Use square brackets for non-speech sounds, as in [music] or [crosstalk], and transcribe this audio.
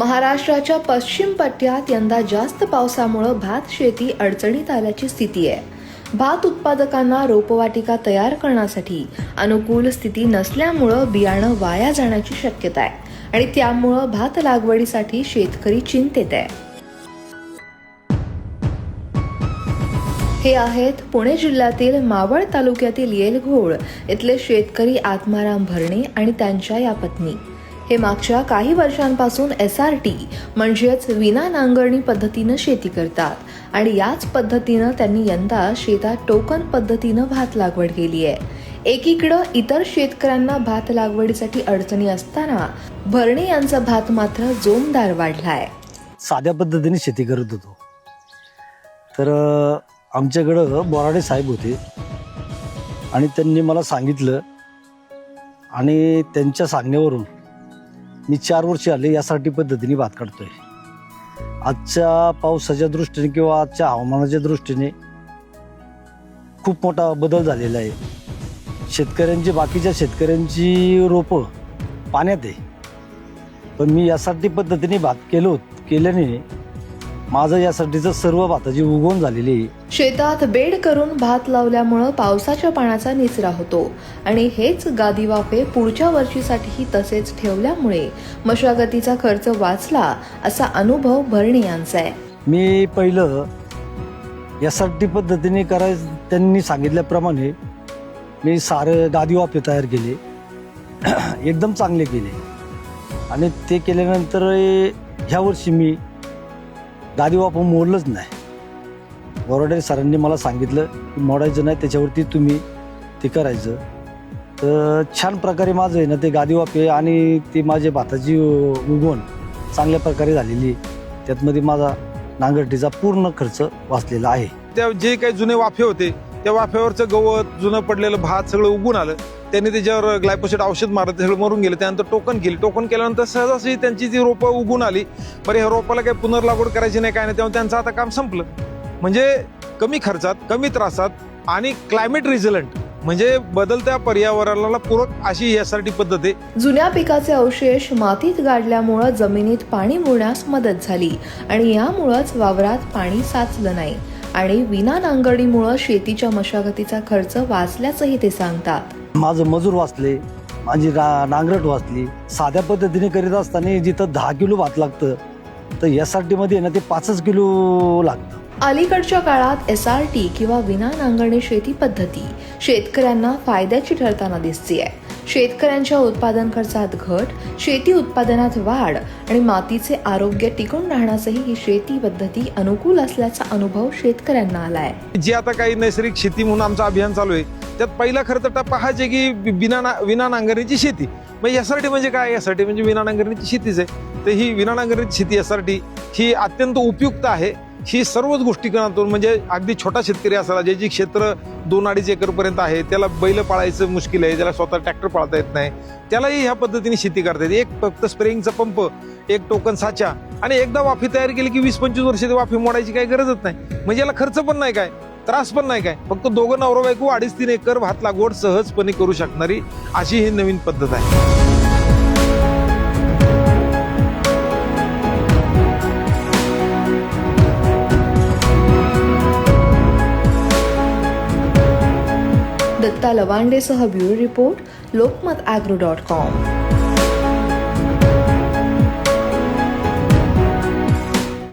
महाराष्ट्राच्या पश्चिम पट्ट्यात यंदा जास्त पावसामुळं भात शेती अडचणीत आल्याची स्थिती आहे. भात उत्पादकांना रोपवाटिका तयार करण्यासाठी अनुकूल स्थिती नसल्यामुळं बियाणं वाया जाण्याची शक्यता आहे आणि त्यामुळं भात लागवडीसाठी शेतकरी चिंतेत आहे. हे आहेत पुणे जिल्ह्यातील मावळ तालुक्यातील येलघोळ इथले शेतकरी आत्माराम भरणे आणि त्यांच्या या पत्नी. हे मागच्या काही वर्षांपासून एस आर टी म्हणजेच विना नांगरणी पद्धतीनं शेती करतात. आणि याच पद्धतीनं त्यांनी यंदा शेतात टोकन पद्धतीनं भात लागवड केली आहे. एकीकडं इतर शेतकऱ्यांना भात लागवडीसाठी अडचणी असताना भरणे यांचा भात मात्र जोमदार वाढलाय. साध्या पद्धतीने शेती करत होतो. तर आमच्याकडं बोराडे साहेब होते. आणि त्यांनी मला सांगितलं आणि त्यांच्या सांगण्यावरून मी चार वर्ष आले यासाठी पद्धतीने भात काढतोय. आजच्या पावसाच्या दृष्टीने किंवा आजच्या हवामानाच्या दृष्टीने खूप मोठा बदल झालेला आहे. शेतकऱ्यांची बाकीच्या शेतकऱ्यांची रोपं पाण्यात आहे. पण मी यासाठी पद्धतीने भात केलो केल्याने माझं यासाठीचं सर्व भाताची उगवण झालेली आहे. शेतात बेड करून भात लावल्यामुळं पावसाच्या पाण्याचा निचरा होतो. आणि हेच गादी वाफे पुढच्या वर्षीसाठीही तसेच ठेवल्यामुळे मशागतीचा खर्च वाचला असा अनुभव भरणे यांचा आहे. मी पहिलं यासाठी पद्धतीने करायचं त्यांनी सांगितल्याप्रमाणे मी सारे गादी वाफे तयार केले. [clears throat] एकदम चांगले केले. आणि ते केल्यानंतर ह्या वर्षी मी गादी वाफा मोडलंच नाही. बोराडे सरांनी मला सांगितलं की मोडायचं नाही त्याच्यावरती तुम्ही ते करायचं. तर छान प्रकारे माझं आहे ना ते गादी वाफे आणि ते माझे भाताची उगवण चांगल्या प्रकारे झालेली त्यातमध्ये माझा नांगरटीचा पूर्ण खर्च वाचलेला आहे. त्या जे काही जुने वाफे होते त्या वाफ्यावरचं गवत जुनं पडलेलं भात सगळं उगून आलं. त्यांनी त्याच्यावर ग्लायपोसेट औषध मारलं ते सगळं मरून गेलं. त्यानंतर टोकन केली. टोकन केल्यानंतर सहजासहजी त्यांची जी रोपं उगून आली बरं ह्या रोपाला काही पुनर्लागवड करायची नाही काय नाही तेव्हा त्यांचं आता काम संपलं. म्हणजे कमी खर्चात कमी त्रासात आणि क्लायमेट रिझलंट म्हणजे बदलत्या पर्यावरणाला पूरक अशी यासाठी पद्धत आहे. जुन्या पिकाचे अवशेष मातीत गाडल्यामुळं जमिनीत पाणी मुरण्यास मदत झाली आणि यामुळंच वावरात पाणी साचलं नाही. आणि विना नांगरणीमुळं शेतीच्या मशागतीचा खर्च वाचल्याचंही ते सांगतात. माझं मजूर वाचले माझी नांगरट वाचली साध्या पद्धतीने करीत असताना जिथं दहा किलो भात लागतं तर यासाठी मध्ये आहे ना ते पाचच किलो लागतं. अलीकडच्या काळात एस आर टी किंवा विना नांगरणी शेती पद्धती शेतकऱ्यांना फायद्याची ठरताना दिसतीये. शेतकऱ्यांच्या उत्पादन खर्चात घट शेती उत्पादनात वाढ आणि मातीचे आरोग्य टिकून राहण्यासही ही शेती पद्धती अनुकूल असल्याचा अनुभव शेतकऱ्यांना आलाय. जी आता काही नैसर्गिक शेती म्हणून आमचं अभियान चालू आहे त्यात पहिला खरं तर टप्पा हा जे की बिना ना विना नांगरणीची शेती. मग यासाठी म्हणजे काय? यासाठी म्हणजे विना नांगरणीची शेतीच आहे. तर ही विना नांगरणीची शेती यासाठी ही अत्यंत उपयुक्त आहे. ही सर्वच गोष्टीकरणातून म्हणजे अगदी छोटा शेतकरी असाला ज्याची क्षेत्र दोन अडीच एकरपर्यंत आहे त्याला बैल पाळायचं मुश्किल आहे त्याला स्वतः ट्रॅक्टर पाळता येत नाही त्यालाही ह्या पद्धतीने शेती करता येते. एक फक्त स्प्रेइंगचा पंप एक टोकन साचा आणि एकदा वाफी तयार केली की वीस पंचवीस वर्ष ते वाफी मोडायची काही गरजच नाही. म्हणजे याला खर्च पण नाही काय त्रास पण नाही काय. फक्त दोघं नवरा बायको अडीच तीन एकर भात लागवड सहजपणे करू शकणारी अशी ही नवीन पद्धत आहे. लवांडेसह bureau report Lokmat agro dot com